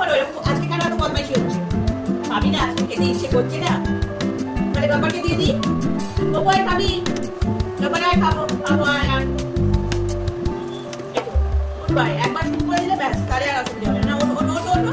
করো এরকম আজকে কেন এত বদমাইশি হচ্ছে না আজকে খেতে ইচ্ছে করছে না তাহলে বাবাকে দিয়ে দিই একবার দিলে ব্যাস আর হবে না ওটো ওটো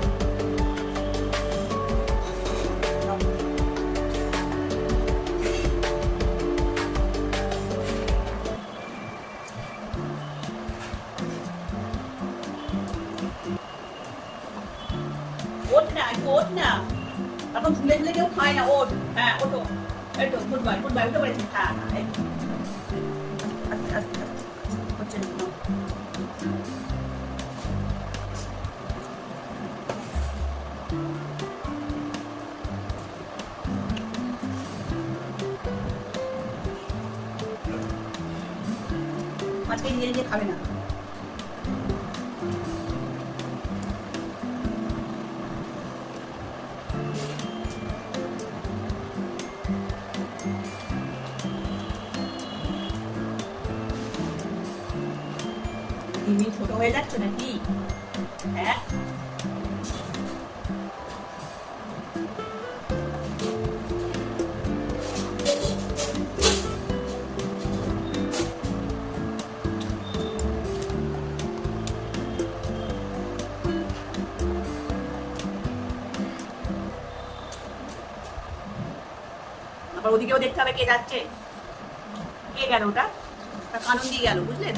না ওঠ হ্যাঁ ওঠো এই তো গুড বাই গুড বাই উঠে পড়েছি হ্যাঁ হ্যাঁ এই তো। আস্তে আস্তে আস্তে হচ্ছে না নাও। আজকে নিজে নিজে খাবে না তুমি ছোট হয়ে যাচ্ছ নাকি হ্যাঁ ওদিকেও দেখতে হবে কে যাচ্ছে কে গেল ওটা কানন দিয়ে গেল বুঝলে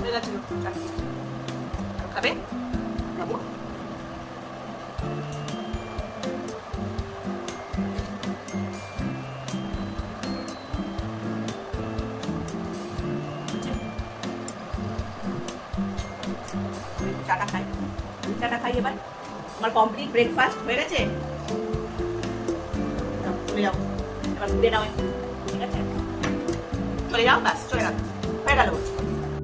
내가 지금 짠. 가베? 라고? 잘한다. চাটা খাই এবার। আমার কমপ্লিট ব্রেকফাস্ট হয়ে গেছে। চলে যাও। এবার ঘুরে নাও ঠিক আছে? চলে যাও, ব্যাস, চলে যাও হয়ে গেল